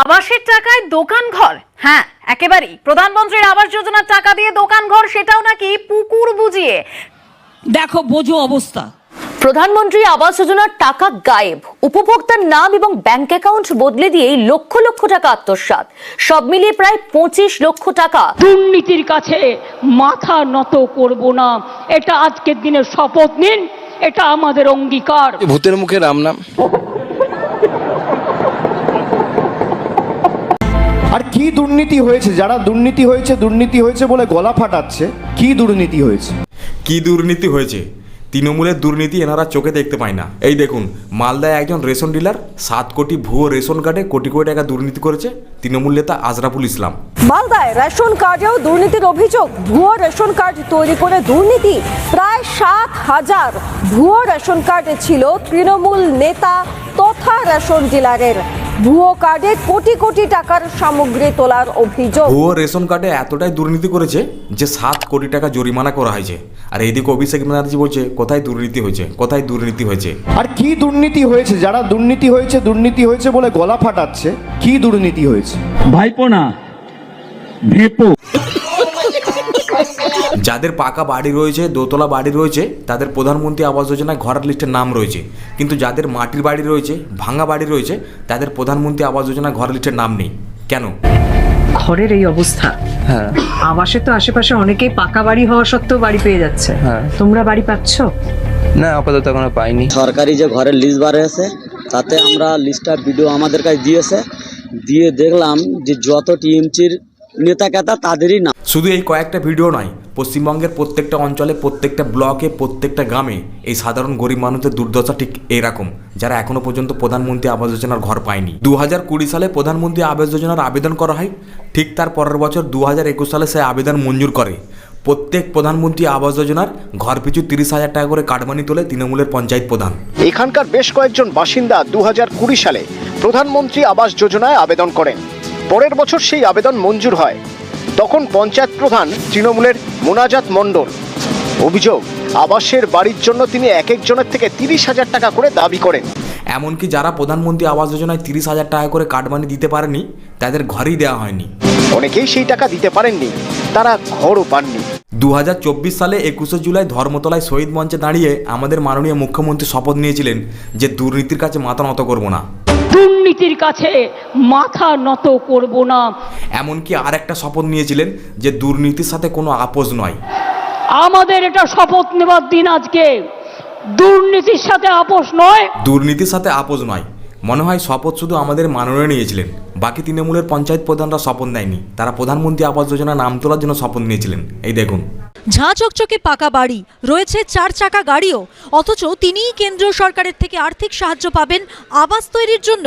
আবাসের টাকায় দোকান ঘর। হ্যাঁ একেবারেই। প্রধানমন্ত্রীর আবাস যোজনার টাকা দিয়ে দোকান ঘর সেটাও নাকি পুকুর বুঝিয়ে। দেখো বোঝো অবস্থা। প্রধানমন্ত্রী আবাস যোজনার টাকা গায়েব। উপভোক্তার নাম এবং ব্যাংক অ্যাকাউন্ট বদলে দিয়েই লক্ষ লক্ষ টাকা আত্মসাৎ। সব মিলিয়ে প্রায় পঁচিশ লক্ষ টাকা। দুর্নীতির কাছে মাথা নত করব না। এটা আজকের দিনে শপথ নিন। এটা আমাদের অঙ্গীকার। ভূতের মুখে রাম নাম। কি দুর্নীতি হয়েছে? যারা দুর্নীতি হয়েছে দুর্নীতি হয়েছে বলে গলা ফাটাচ্ছে কি দুর্নীতি হয়েছে? কি দুর্নীতি হয়েছে? তৃণমূলের দুর্নীতি এনারা চোখে দেখতে পায় না। এই দেখুন মালদায় একজন রেশন ডিলার সাত কোটি ভুয়ো রেশন কার্ডে কোটি কোটি টাকা দুর্নীতি করেছে তৃণমূল নেতা আজরাফুল ইসলাম। মালদায় রেশন কার্ডেও দুর্নীতির অভিযোগ। ভুয়ো রেশন কার্ড তৈরি করে দুর্নীতি। প্রায় সাত হাজার ভুয়ো রেশন কার্ড ছিল তৃণমূল নেতা তথা রেশন ডিলারের। ভুয়ো কার্ডে কোটি কোটি টাকার সামগ্রী তোলার অভিযোগ। ভুয়ো রেশন কার্ডে এতটাই দুর্নীতি করেছে যে সাত কোটি টাকা জরিমানা করা হয়েছে। আর এইদিকে অভিষেক ব্যানার্জি বলছে কোথায় দুর্নীতি হয়েছে কোথায় দুর্নীতি হয়েছে? আর কি দুর্নীতি হয়েছে? যারা দুর্নীতি হয়েছে দুর্নীতি হয়েছে বলে গলা ফাটাচ্ছে কি দুর্নীতি হয়েছে? ভাইপো না ভেপো। যাদের পাকা বাড়ি রয়েছে দোতলা বাড়ি রয়েছে তাদের প্রধানমন্ত্রী আবাস যোজনায় ঘরের লিস্টের নাম রয়েছে। কিন্তু যাদের মাটির বাড়ি রয়েছে ভাঙা বাড়ি রয়েছে তাদের প্রধানমন্ত্রী আবাস যোজনায় ঘরের লিস্টের নাম নেই। কেন? ঘরের এই অবস্থা। হ্যাঁ। আবাসে তো আশেপাশে অনেকেই পাকা বাড়ি হওয়া সত্ত্বেও বাড়ি পেয়ে যাচ্ছে। হ্যাঁ। তোমরা বাড়ি পাচ্ছ? না আপাতত এখনও পাইনি। সরকারি যে ঘরের লিস্ট বার হয়েছে তাতে আমরা লিস্টটা ভিডিও আমাদের কাছে দিয়েছে। দিয়ে দেখলাম যে যত টিএমসির নেতা কেতা তাদেরই নাম। শুধু এই কয়েকটা ভিডিও নয় পশ্চিমবঙ্গের প্রত্যেকটা অঞ্চলে, প্রত্যেকটা ব্লকে, প্রত্যেকটা গ্রামে এই সাধারণ গরিব মানুষদের দুর্দশা ঠিক এরকম, যারা এখনও পর্যন্ত প্রধানমন্ত্রী আবাস যোজনার ঘর পায়নি। দু হাজার কুড়ি সালে প্রধানমন্ত্রী আবাস যোজনার আবেদন করা হয়, ঠিক তার পরের বছর দু হাজার একুশ সালে সে আবেদন মঞ্জুর করে। প্রত্যেক প্রধানমন্ত্রী আবাস যোজনার ঘর পিছু তিরিশ হাজার টাকা করে কাটমানি তোলে তৃণমূলের পঞ্চায়েত প্রধান। এখানকার বেশ কয়েকজন বাসিন্দা দু সালে প্রধানমন্ত্রী আবাস যোজনায় আবেদন করেন। পরের বছর সেই আবেদন মঞ্জুর হয়। তখন পঞ্চায়েত প্রধান তৃণমূলের মোনাজাত মণ্ডল। অভিযোগ আবাসের বাড়ির জন্য তিনি এক একজনের থেকে তিরিশ হাজার টাকা করে দাবি করেন। এমনকি যারা প্রধানমন্ত্রী আবাস যোজনায় তিরিশ হাজার টাকা করে কাটমানি দিতে পারেনি তাদের ঘরই দেওয়া হয়নি। অনেকেই সেই টাকা দিতে পারেননি তারা ঘরও পাননি। দু হাজার চব্বিশ সালে একুশে জুলাই ধর্মতলায় শহীদ মঞ্চে দাঁড়িয়ে আমাদের মাননীয় মুখ্যমন্ত্রী শপথ নিয়েছিলেন যে দুর্নীতির কাছে মাথা নত করব না। দুর্নীতির কাছে মাথা নত করব না। এমনকি আর একটা শপথ নিয়েছিলেন যে দুর্নীতির সাথে কোনো আপোষ নয়। আমাদের এটা শপথ নেবার দিন আজকে। দুর্নীতির সাথে আপোষ নয়। দুর্নীতির সাথে আপোষ নয়। মনে হয় শপথ শুধু আমাদের মাননীয় নিয়েছিলেন। বাকি তৃণমূলের পঞ্চায়েত প্রধানরা শপথ নেয়নি। তারা প্রধানমন্ত্রী আবাস যোজনা নাম তোলার জন্য শপথ নিয়েছিলেন। এই দেখুন। ঝাঁ চকচকে পাকা বাড়ি রয়েছে চার চাকা গাড়িও। অথচ তিনিই কেন্দ্রীয় সরকারের থেকে আর্থিক সাহায্য পাবেন আবাস তৈরির জন্য।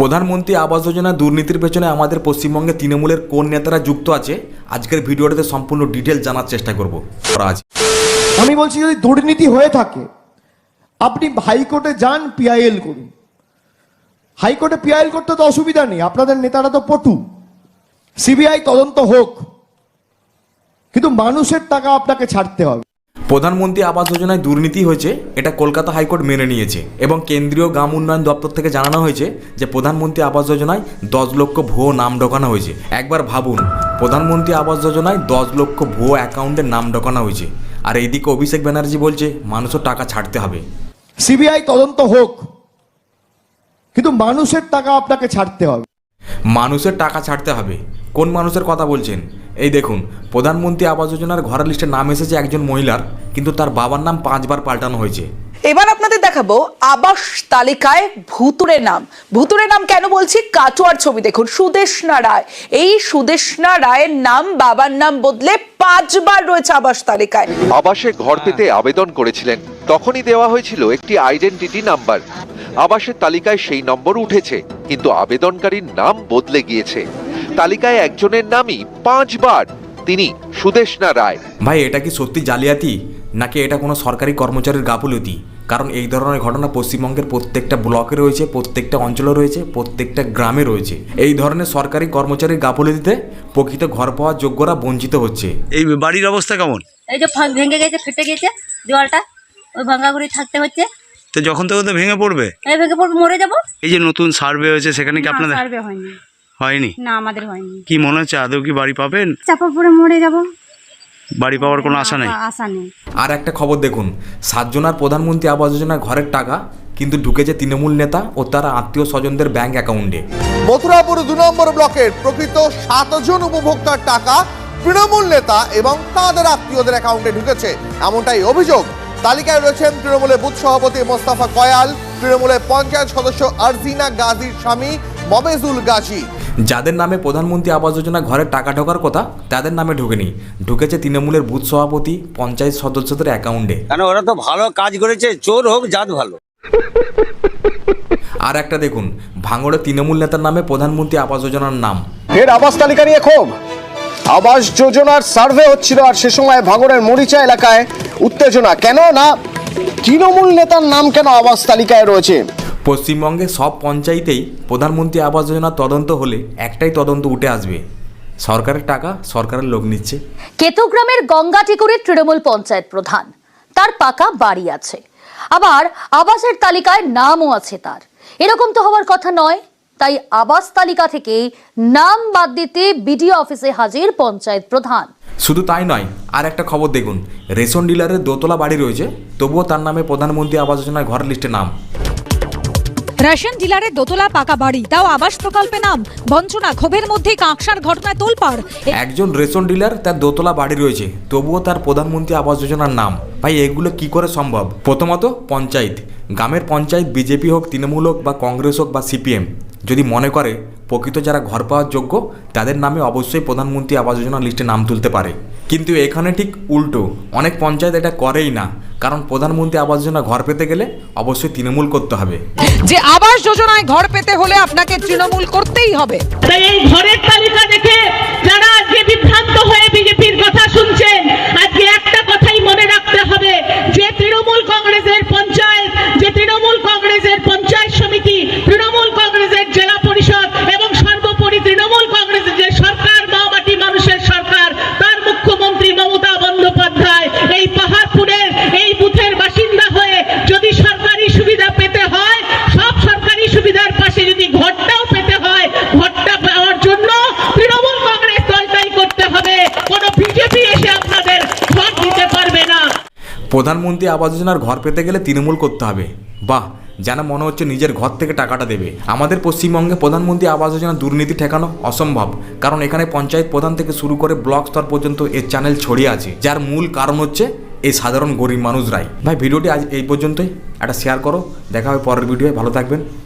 প্রধানমন্ত্রী আবাস যোজনা দুর্নীতির পেছনে আমাদের পশ্চিমবঙ্গে তৃণমূলের কোন নেতারা যুক্ত আছে আজকের ভিডিওটাতে সম্পূর্ণ ডিটেল জানার চেষ্টা করব। আজ আমি বলছি যদি দুর্নীতি হয়ে থাকে আপনি হাইকোর্টে যান পিআইএল করুন। হাইকোর্টে পিআইএল করতে তো অসুবিধা নেই আপনাদের নেতারা তো পটু। সিবিআই তদন্ত হোক। কিন্তু মানুষের টাকা আপনাকে ছাড়তে হবে। প্রধানমন্ত্রী আবাস যোজনায় দুর্নীতি হয়েছে এটা কলকাতা হাইকোর্ট মেনে নিয়েছে এবং কেন্দ্রীয় গ্রাম উন্নয়ন দপ্তর থেকে জানানো হয়েছে যে প্রধানমন্ত্রী আবাস যোজনায় দশ লক্ষ ভুয়ো নাম ঢোকানো হয়েছে। একবার ভাবুন প্রধানমন্ত্রী আবাস যোজনায় দশ লক্ষ ভুয়ো অ্যাকাউন্টের নাম ঢোকানো হয়েছে। আর এইদিকে অভিষেক ব্যানার্জি বলছে মানুষও টাকা ছাড়তে হবে। সিবিআই তদন্ত হোক কিন্তু মানুষের টাকা আপনাকে ছাড়তে হবে। মানুষের টাকা ছাড়তে হবে। কোন মানুষের কথা বলছেন? এই দেখুন প্রধানমন্ত্রী আবাস যোজনার ঘরের লিস্টে নাম এসেছে একজন মহিলার কিন্তু তার বাবার নাম পাঁচবার পাল্টানো হয়েছে। এবার আপনাদের দেখাবো আবাস তালিকায় ভুতুরে নাম। ভুতুরে নাম কেন বলছি? কাটোয়ার ছবি দেখুন সুদেশনা রায়। এই সুদেশনা রায়ের নাম বাবার নাম বদলে পাঁচবার রয়েছে আবাস তালিকায়। আবাসে ঘর পেতে আবেদন করেছিলেন। তখনই দেওয়া হয়েছিল একটি আইডেন্টিটি নাম্বার আবাসের তালিকায় সেই নম্বর উঠেছে কিন্তু আবেদনকারীর নাম বদলে গিয়েছে। তালিকায় একজনের নামই পাঁচবার তিনি সুদেশনা রায়। ভাই এটা কি সত্যি জালিয়াতি? নাকি এটা কোনো সরকারি কর্মচারীর গাফলতি? কারণ এই ধরনের ঘটনা পশ্চিমবঙ্গের প্রত্যেকটা ব্লকে রয়েছে প্রত্যেকটা অঞ্চলে রয়েছে প্রত্যেকটা গ্রামে রয়েছে। এই ধরনের সরকারি কর্মচারীর গাফলতিতে প্রকৃত ঘর পাওয়ার যোগ্যরা বঞ্চিত হচ্ছে। এই বাড়ির অবস্থা কেমন? এই যে ভেঙে গেছে ফেটে গেছে দেওয়ালটা ওই ভাঙা ঘুরি থাকতে হচ্ছে। তো যখন তখন তো ভেঙে পড়বে? এই ভেঙে পড়ে মরে যাব। এই যে নতুন সার্ভে হয়েছে সেখানে কি আপনাদের সার্ভে হয়নি। হয়নি? না আমাদের হয়নি। কি মনে হচ্ছে আদৌ কি বাড়ি পাবেন? চাপা পড়ে মরে যাব। বাড়ি পাওয়ার কোনো আশা নেই? আশা নেই। আর একটা খবর দেখুন সাতজনার প্রধানমন্ত্রী আবাস যোজনার ঘরের টাকা কিন্তু ঢুকেছে তৃণমূল নেতা ও তার আত্মীয় স্বজনদের ব্যাংক অ্যাকাউন্টে। মথুরাপুর দু নম্বর ব্লকের প্রকৃত সাতজন উপভোক্তার টাকা তৃণমূল নেতা এবং তাদের আত্মীয়দের অ্যাকাউন্টে ঢুকেছে। এমনটাই অভিযোগ। তালিকায় রয়েছেন তৃণমূলের বুথ সভাপতি মোস্তাফা কয়াল তৃণমূলের পঞ্চায়েত সদস্য আরজিনা গাজীর স্বামী মবেজুল গাজী। যাদের নামে প্রধানমন্ত্রী আবাস যোজনা ঘরে টাকা ঢোকার কথা তাদের নামে ঢোকেনি। ঢুকেছে তৃণমূলের বুথ সভাপতি পঞ্চায়েত সদস্যদের অ্যাকাউন্টে। কেন ওরা তো ভালো কাজ করেছে চোর হোক জাত ভালো। আর একটা দেখুন ভাঙড়ে তৃণমূল নেতার নামে প্রধানমন্ত্রী আবাস যোজনার নাম। ফের আবাস তালিকা নিয়ে ক্ষোভ। আবাস যোজনার সার্ভে হচ্ছিল আর সে সময় ভাঙড়ের মরিচা এলাকায় উত্তেজনা। কেন না তৃণমূল নেতার নাম কেন আবাস তালিকায় রয়েছে? পশ্চিমবঙ্গে সব পঞ্চায়েতেই প্রধানমন্ত্রী আবাস যোজনার তদন্ত হলে একটাই তদন্ত উঠে আসবে। সরকারের টাকা সরকারের লোক নিচ্ছে। কেতুগ্রামের গঙ্গাটিকুরের তৃণমূল পঞ্চায়েত প্রধান। তার পাকা বাড়ি আছে। আবার আবাসের তালিকায় নামও আছে তার। এরকম তো হওয়ার কথা নয়। তাই আবাস তালিকা থেকে নাম বাদ দিতে বিডিও অফিসে হাজির পঞ্চায়েত প্রধান। শুধু তাই নয় আর একটা খবর দেখুন। রেশন ডিলারের দোতলা বাড়ি রয়েছে তবুও তার নামে প্রধানমন্ত্রী আবাস যোজনার ঘর লিস্টে নাম। রেশন ডিলারের দোতলা পাকা বাড়ি, তাও আবাস প্রকল্পে নাম। বঞ্চনা, ক্ষোভের মধ্যে কাঁকসার ঘটনায় তোলপাড়। একজন রেশন ডিলার তার দোতলা বাড়ি রয়েছে, তবুও তার প্রধানমন্ত্রী আবাস যোজনার নাম। ভাই, এগুলো কি করে সম্ভব? প্রথমত, পঞ্চায়েত। গ্রামের পঞ্চায়েত, বিজেপি হোক, তৃণমূল হোক বা কংগ্রেস হোক বা সিপিএম। যদি মনে করে প্রকৃত যারা ঘর পাওয়ার যোগ্য তাদের নামে অবশ্যই প্রধানমন্ত্রী আবাস যোজনা লিস্টে নাম তুলতে পারে। কিন্তু এখানে ঠিক উল্টো অনেক পঞ্চায়েত এটা করেই না। কারণ প্রধানমন্ত্রী আবাস যোজনা ঘর পেতে গেলে অবশ্যই তৃণমূল করতে হবে। যে আবাস যোজনায় ঘর পেতে হলে আপনাকে তৃণমূল করতেই হবে। তাই এই ঘরের তালিকা দেখে যারা আজকে বিভ্রান্ত হয়ে বিজেপির কথা শুনছেন আজকে একটা কথাই মনে রাখতে হবে। যে তৃণমূল কংগ্রেসের পঞ্চায়েত যে তৃণমূল কংগ্রেসের পঞ্চায়েত সমিতি প্রধানমন্ত্রী আবাস যোজনার ঘর পেতে গেলে তৃণমূল করতে হবে। বাহ, যেন মনে হচ্ছে নিজের ঘর থেকে টাকাটা দেবে। আমাদের পশ্চিমবঙ্গে প্রধানমন্ত্রী আবাস যোজনা দুর্নীতি ঠেকানো অসম্ভব, কারণ এখানে পঞ্চায়েত প্রধান থেকে শুরু করে ব্লক স্তর পর্যন্ত এর চ্যানেল ছড়িয়ে আছে, যার মূল কারণ হচ্ছে এই সাধারণ গরিব মানুষরাই। ভাই, ভিডিওটি আজ এই পর্যন্তই। একটা শেয়ার করো, দেখা হবে পরের ভিডিওয়ে। ভালো থাকবেন।